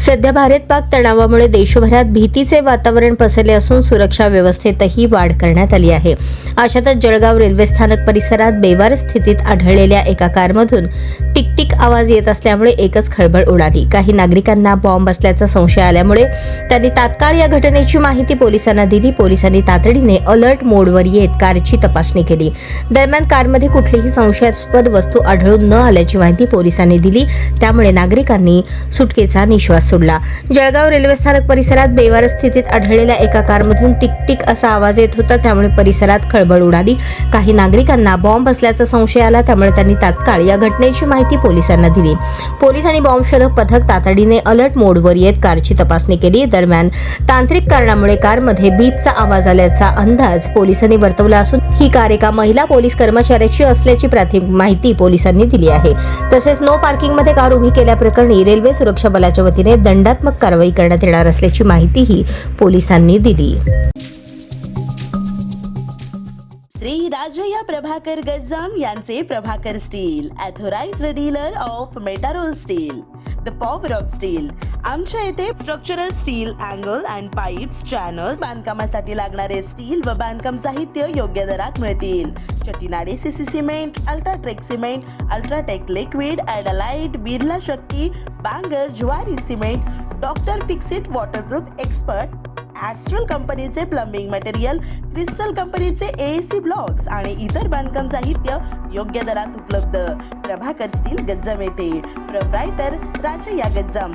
सध्या भारत पाक तणावामुळे देशभरात भीतीचे वातावरण पसरले असून सुरक्षा व्यवस्थेतही वाढ करण्यात आली आहे. अशातच जळगाव रेल्वे स्थानक परिसरात बेवार स्थितीत आढळलेल्या एका कारमधून टिकटिक आवाज येत असल्यामुळे एकच खळबळ उडाली. काही नागरिकांना बॉम्ब असल्याचा संशय आल्यामुळे त्यांनी तात्काळ या घटनेची माहिती पोलिसांना दिली. पोलिसांनी तातडीने अलर्ट मोडवर येत कारची तपासणी केली. दरम्यान कारमध्ये कुठलीही संशयास्पद वस्तू आढळून न आल्याची माहिती पोलिसांनी दिली. त्यामुळे नागरिकांनी सुटकेचा निश्वास सोडला. जळगाव रेल्वे स्थानक परिसरात बेवार स्थितीत आढळलेल्या एका कारमधून टिकटिक असा आवाज येत होता. त्यामुळे परिसरात खळबळ उडाली. काही नागरिकांना बॉम्ब असल्याचा संशय आला. त्यामुळे त्यांनी तात्काळ या घटनेची माहिती पोलिसांना दिली. पोलीस आणि बॉम्ब शोधक पथक तातडीने अलर्ट मोडवर येत कारची तपासणी केली. दरम्यान तांत्रिक कारणामुळे कारमध्ये बीपचा आवाज आल्याचा अंदाज पोलिसांनी वर्तवला असून ही कार एका महिला पोलीस कर्मचाऱ्याची असल्याची प्राथमिक माहिती पोलिसांनी दिली आहे. तसेच नो पार्किंगमध्ये कार उभी केल्याप्रकरणी रेल्वे सुरक्षा बलाच्या वतीने दंडात्मक कारवाई करण्यात येणार असल्याची माहितीही पोलिसांनी दिली. श्री राजया प्रभाकर गज्जाम यांचे Prabhakar steel authorised dealer of Metarol steel the power of steel. आमच्या येथे structural steel angle and pipes channel बांधकामासाठी लागणारे स्टील व बांधकाम साहित्य योग्य दरात मिळतील. चटीनाडे CC cement UltraTech cement UltraTech liquid ॲडालाइट Birla Shakti Bangar Zuari cement doctor Fixit waterproof expert Astral कंपनीचे प्लंबिंग मटेरियल क्रिस्टल कंपनीचे ए सी ब्लॉक्स आणि इतर बांधकाम साहित्य योग्य दरात उपलब्ध. प्रभाकर स्टील गज्जम येथे. प्रोप्रायटर या गज्जम.